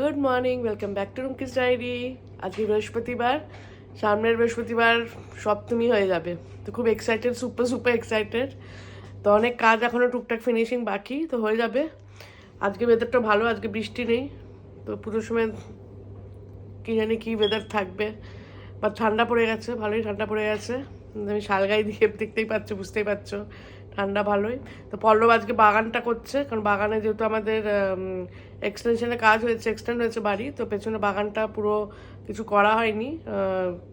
Good morning, welcome back to Rumki's diary. আজকে বৃহস্পতিবার, সামনের বৃহস্পতিবার সপ্তমী হয়ে যাবে। তো খুব এক্সাইটেড সুপার সুপার এক্সাইটেড তো অনেক কাজ এখনও টুকটাক ফিনিশিং বাকি, তো হয়ে যাবে। আজকে ওয়েদারটা ভালো, আজকে বৃষ্টি নেই। তো পুরো সময় কী জানি কী ওয়েদার থাকবে। বা ঠান্ডা পড়ে গেছে, ভালোই ঠান্ডা পড়ে গেছে। আমি শালগাই দিয়ে দেখতেই পাচ্ছ, বুঝতেই পারছ। ঠান্ডা ভালোই। তো পল্লব আজকে বাগানটা করছে, কারণ বাগানে যেহেতু আমাদের এক্সটেনশনে কাজ হয়েছে এক্সটেন্ড হয়েছে বাড়ি, তো পেছনে বাগানটা পুরো কিছু করা হয়নি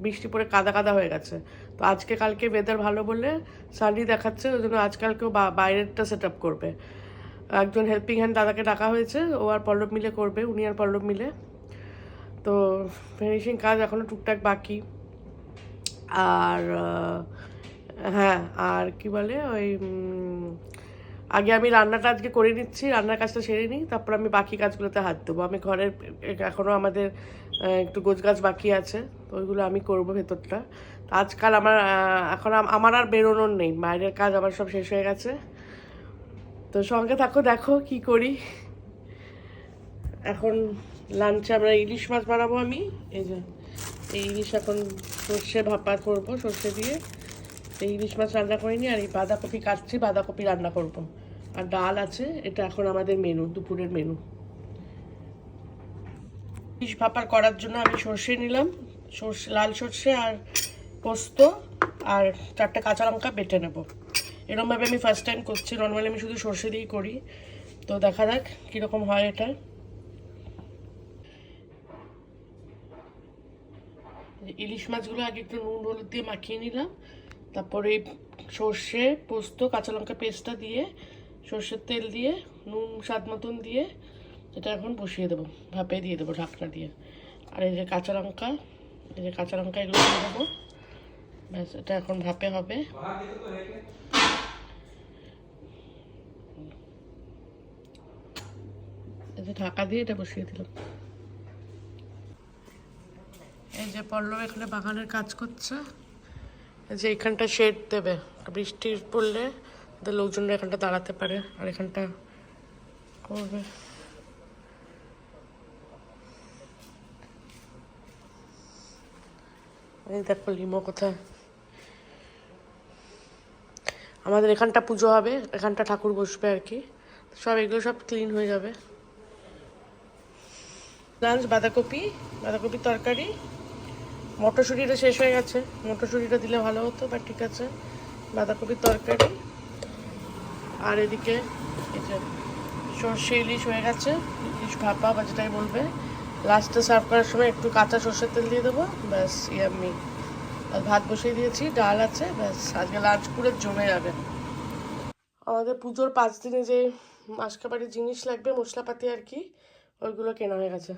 বৃষ্টি পরে কাদা কাদা হয়ে গেছে। তো আজকে কালকে ওয়েদার ভালো বলে সানি দেখাচ্ছে, ওই জন্য আজকালকেও বাইরেরটা সেট আপ করবে। একজন হেল্পিং হ্যান্ড দাদাকে ডাকা হয়েছে, ও আর পল্লব মিলে করবে, উনি আর পল্লব মিলে। তো ফিনিশিং কাজ এখনও টুকটাক বাকি। আর হ্যাঁ আর কি বলে, ওই আগে আমি রান্নাটা আজকে করে নিচ্ছি, রান্নার কাজটা সেরে নিই, তারপর আমি বাকি কাজগুলোতে হাত দেবো। আমি ঘরের এখনও আমাদের একটু গোছগাছ বাকি আছে, তো ওইগুলো আমি করব ভেতরটা। আজকাল আমার এখন আমার আর বেরোনোর নেই, বাইরের কাজ আমার সব শেষ হয়ে গেছে। তো সঙ্গে থাকো, দেখো কি করি। এখন লাঞ্চে আমরা ইলিশ মাছ বানাবো আমি, এই যে, এই ইলিশ এখন সর্ষে ভাপা করব, সর্ষে দিয়ে। এই ইলিশ মাছ রান্না করিনি আর এই বাঁধাকপি কাটছি, বাঁধাকপি রান্না করব। আর ডাল আছে, এটা এখন আমাদের মেনু দুপুরের মেনু ইলিশ ভাপার করার জন্য আমি সর্ষে নিলাম, সর্ষে, লাল সর্ষে আর পোস্ত আর চারটে কাঁচা লঙ্কা বেটে নেব। এরমভাবে আমি ফার্স্ট টাইম করছি নর্মালি আমি শুধু সর্ষে দিয়েই করি। তো দেখা যাক কীরকম হয় এটা। ইলিশ মাছগুলো আগে একটু নুন, হলুদ দিয়ে মাখিয়ে নিলাম। তারপরে সর্ষে, পোস্ত, কাঁচা লঙ্কা পেস্টটা দিয়ে, সর্ষের তেল দিয়ে, নুন, স্বাদ মতন দিয়ে এটা এখন বসিয়ে দেবো, ভাপে দিয়ে দেবো ঢাকনা দিয়ে। আর এই যে কাঁচা লঙ্কা, এই যে কাঁচা লঙ্কা এগুলো দিয়ে দেবো। ব্যাস, এটা এখন ভাপে হবে। ঢাকা দিয়ে এটা বসিয়ে দিলাম। এই যে পল্লব এখানে বাগানের কাজ করছে। যে এখানটা শেড দেবে। বৃষ্টি পড়লে ওদের লোকজনরা এখানটা দাঁড়াতে পারে, আর এখানটা করবে। দেখো লিমো কোথায়। আমাদের এখানটা পুজো হবে, এখানটা ঠাকুর বসবে আর কি। সব এগুলো সব ক্লিন হয়ে যাবে। লাঞ্চ বাঁধাকপি বাঁধাকপির তরকারি মটরশুঁটিটা শেষ হয়ে গেছে। মটরশুঁটিটা দিলে ভালো হতো বাট ঠিক আছে। বাঁধাকপির তরকারি। আর এদিকে এই যে সর্ষে ইলিশ হয়ে গেছে। ইলিশ ভাপা বা যেটাই বলবে। লাস্টে সার্ভ করার সময় একটু কাঁচা সর্ষের তেল দিয়ে দেবো। ব্যাস ইয়াম্মি আর ভাত বসিয়ে দিয়েছি, ডাল আছে। ব্যাস, আজকে লাঞ্চ পুরো জমে যাবে। আমাদের পুজোর পাঁচ দিনে যে মাসকাবাড়ির জিনিস লাগবে, মশলাপাতি আর কি, ওইগুলো কেনা হয়ে গেছে।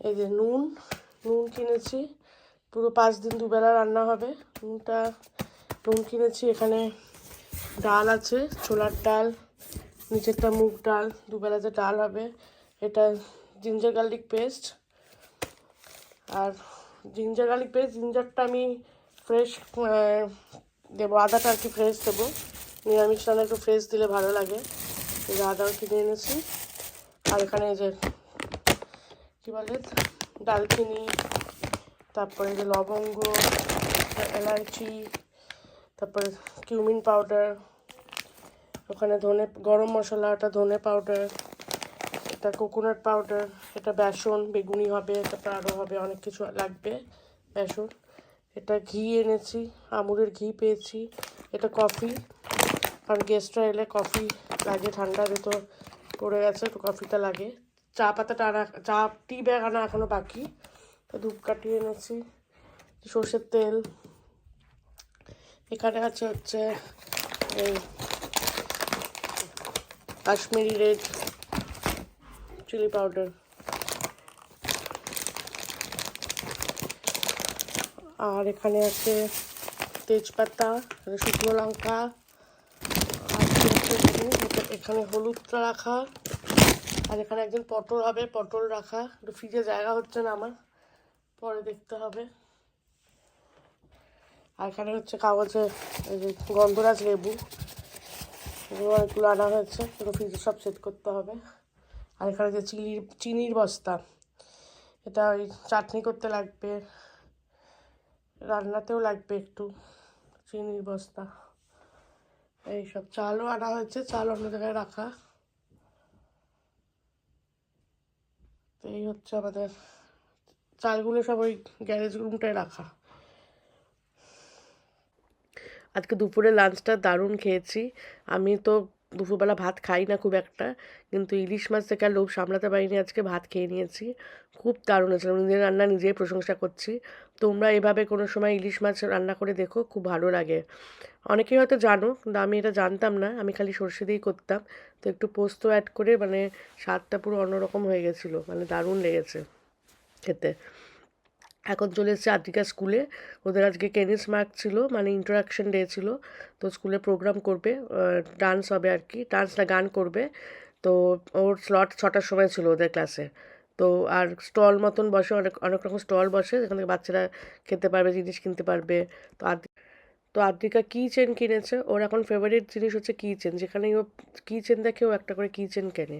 এই যে নুন নুন কিনেছি। পুরো পাঁচ দিন দুবেলা রান্না হবে। নুনটা নুন কিনেছি এখানে ডাল আছে, ছোলার ডাল, নিচেরটা মুগ ডাল, দুবেলা যে ডাল হবে, এটা জিঞ্জার গার্লিক পেস্ট। আর জিঞ্জার গার্লিক পেস্ট, জিঞ্জারটা আমি ফ্রেশ দেবো, আদাটা আর কি ফ্রেশ দেবো। নিরামিষ রান্না একটু ফ্রেশ দিলে ভালো লাগে। এই আদাও কিনে এনেছি। আর এখানে যে, কী বলে, ডালচিনি তারপরে যে লবঙ্গ এলাচি তারপরে কিউমিন পাউডার, ওখানে ধনে, গরম মশলা এটা ধনে পাউডার, এটা কোকোনাট পাউডার, এটা বেসন, বেগুনি হবে তারপর আরও হবে, অনেক কিছু লাগবে, বেসন। এটা ঘি এনেছি, আমুলের ঘি পেয়েছি, এটা কফি, কারণ গেস্টরা এলে কফি লাগে, ঠান্ডা যেহেতু পড়ে গেছে, তো কফিটা লাগে। চা পাতাটা আনা, চা টি ব্যাগ আনা এখনও বাকি। ধূপকাঠি এনেছি, সর্ষের তেল। এখানে আছে হচ্ছে এই কাশ্মীরি রেড চিলি পাউডার। আর এখানে আছে তেজপাতা শুকনো লঙ্কা এখানে হলুদটা রাখা। আর এখানে একজন পটল হবে, পটল রাখা। একটু ফ্রিজে জায়গা হচ্ছে না আমার। পরে দেখতে হবে। আর এখানে হচ্ছে কাগজে গন্ধরাজ লেবু অনেকগুলো আনা হয়েছে, এগুলো ফ্রিজে সব সেট করতে হবে। আর এখানে যে চিনির চিনির বস্তা, এটা ওই চাটনি করতে লাগবে, রান্নাতেও লাগবে একটু চিনির বস্তা। এইসব চালও আনা হয়েছে, চাল অন্য জায়গায় রাখা। এই হচ্ছে আমাদের চালগুলো সব ওই গ্যারেজ রুমটায় রাখা। আজকে দুপুরে লাঞ্চটা দারুণ খেয়েছি। আমি তো দুপুরবেলা ভাত খাই না খুব একটা, কিন্তু ইলিশ মাছ থেকে আর লোভ সামলাতে পারিনি, আজকে ভাত খেয়ে নিয়েছি। খুব দারুণ হয়েছিল নিজের রান্না নিজেই প্রশংসা করছি। তোমরা এভাবে কোনো সময় ইলিশ মাছ রান্না করে দেখো, খুব ভালো লাগে। অনেকেই হয়তো জানো, কিন্তু আমি এটা জানতাম না, আমি খালি সর্ষে দিয়েই করতাম। তো একটু পোস্ত অ্যাড করে মানে স্বাদটা পুরো অন্যরকম হয়ে গেছিল মানে দারুণ লেগেছে। খেতে। এখন চলে এসেছে আদ্রিকা স্কুলে। ওদের আজকে কেনিস মার্ক ছিল মানে ইন্টারাকশন ডে ছিল। তো স্কুলে প্রোগ্রাম করবে ডান্স হবে আর কি। ডান্স না, গান করবে। তো ওর স্লট ছটার সময় ছিল ওদের ক্লাসে তো আর স্টল মতন বসে, অনেক অনেক রকম স্টল বসে, যেখান থেকে বাচ্চারা খেতে পারবে, জিনিস কিনতে পারবে। তো আদ্রি তো আদ্রিকা কী চেন কিনেছে? ওর এখন ফেভারিট জিনিস হচ্ছে কী চেন যেখানেই ও কি চেন দেখে ও একটা করে কি চেন কেনে।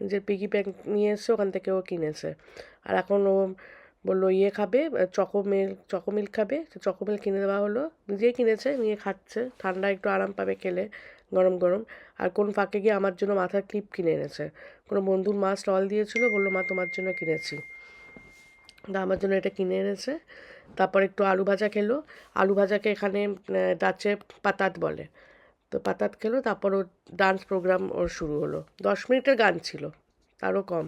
নিজের পিগি ব্যাংক নিয়ে এসে ওখান থেকে ও কিনেছে। আর এখন ও বলল ইয়ে খাবে চকোমিল চকোমিল খাবে? তো চকোমিল কিনে দেওয়া হলো। নিজেই কিনেছে, নিয়ে খাচ্ছে। ঠান্ডা একটু আরাম পাবে খেলে, গরম গরম। আর কোন ফাঁকে গিয়ে আমার জন্য মাথার ক্লিপ কিনে এনেছে। কোনো বন্ধুর মা স্টল দিয়েছিল, বলল, মা, তোমার জন্য কিনেছি। তা আমার জন্য এটা কিনে এনেছে। তারপর একটু আলু ভাজা খেলো। আলু ভাজাকে এখানে ডাচে পাতাত বলে। তো পাতাত খেলো, তারপর ওর ডান্স প্রোগ্রাম ওর শুরু হলো। দশ মিনিটের গান ছিল, তারও কম।